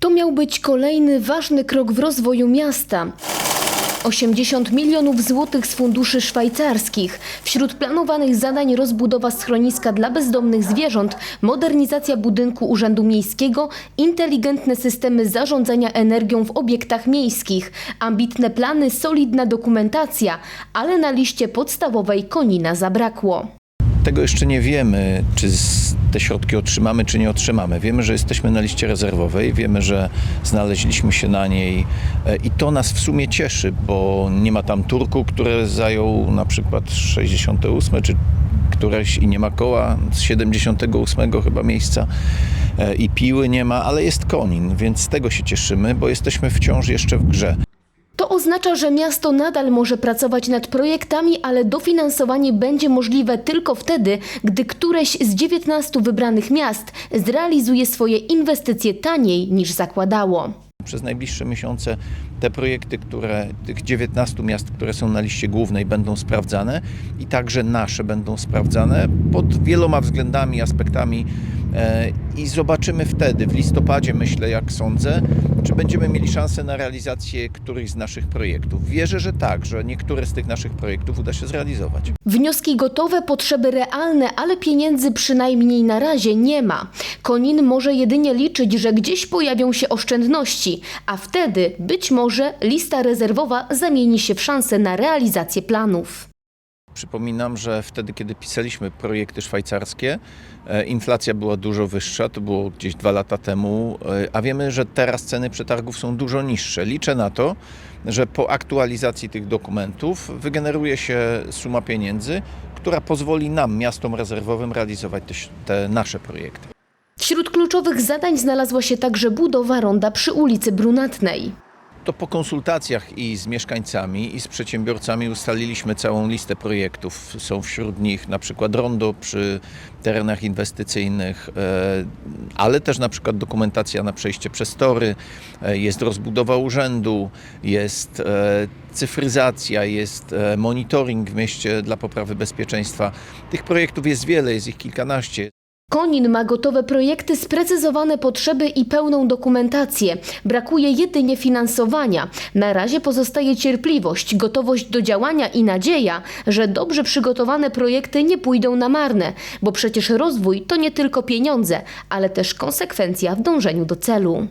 To miał być kolejny ważny krok w rozwoju miasta. 80 milionów złotych z funduszy szwajcarskich. Wśród planowanych zadań rozbudowa schroniska dla bezdomnych zwierząt, modernizacja budynku Urzędu Miejskiego, inteligentne systemy zarządzania energią w obiektach miejskich, ambitne plany, solidna dokumentacja, ale na liście podstawowej konina zabrakło. Tego jeszcze nie wiemy, czy te środki otrzymamy, czy nie otrzymamy. Wiemy, że jesteśmy na liście rezerwowej, wiemy, że znaleźliśmy się na niej e, i to nas w sumie cieszy, bo nie ma tam Turku, który zajął na przykład 68 czy któreś i nie ma koła z 78 chyba miejsca e, i piły nie ma, ale jest konin, więc z tego się cieszymy, bo jesteśmy wciąż jeszcze w grze. Oznacza, że miasto nadal może pracować nad projektami, ale dofinansowanie będzie możliwe tylko wtedy, gdy któreś z 19 wybranych miast zrealizuje swoje inwestycje taniej niż zakładało. Przez najbliższe miesiące te projekty, które, tych 19 miast, które są na liście głównej, będą sprawdzane i także nasze będą sprawdzane pod wieloma względami, aspektami. E, I zobaczymy wtedy, w listopadzie, myślę, jak sądzę, czy będziemy mieli szansę na realizację którychś z naszych projektów. Wierzę, że tak, że niektóre z tych naszych projektów uda się zrealizować. Wnioski gotowe, potrzeby realne, ale pieniędzy przynajmniej na razie nie ma. Konin może jedynie liczyć, że gdzieś pojawią się oszczędności, a wtedy być może lista rezerwowa zamieni się w szansę na realizację planów. Przypominam, że wtedy, kiedy pisaliśmy projekty szwajcarskie, e, inflacja była dużo wyższa, to było gdzieś dwa lata temu, e, a wiemy, że teraz ceny przetargów są dużo niższe. Liczę na to, że po aktualizacji tych dokumentów wygeneruje się suma pieniędzy, która pozwoli nam, miastom rezerwowym, realizować te, te nasze projekty. Wśród kluczowych zadań znalazła się także budowa ronda przy ulicy Brunatnej. To po konsultacjach i z mieszkańcami, i z przedsiębiorcami ustaliliśmy całą listę projektów. Są wśród nich na przykład rondo przy terenach inwestycyjnych, e, ale też na przykład dokumentacja na przejście przez tory, e, jest rozbudowa urzędu, jest e, cyfryzacja, jest monitoring w mieście dla poprawy bezpieczeństwa. Tych projektów jest wiele, jest ich kilkanaście. Konin ma gotowe projekty, sprecyzowane potrzeby i pełną dokumentację. Brakuje jedynie finansowania. Na razie pozostaje cierpliwość, gotowość do działania i nadzieja, że dobrze przygotowane projekty nie pójdą na marne, bo przecież rozwój to nie tylko pieniądze, ale też konsekwencja w dążeniu do celu.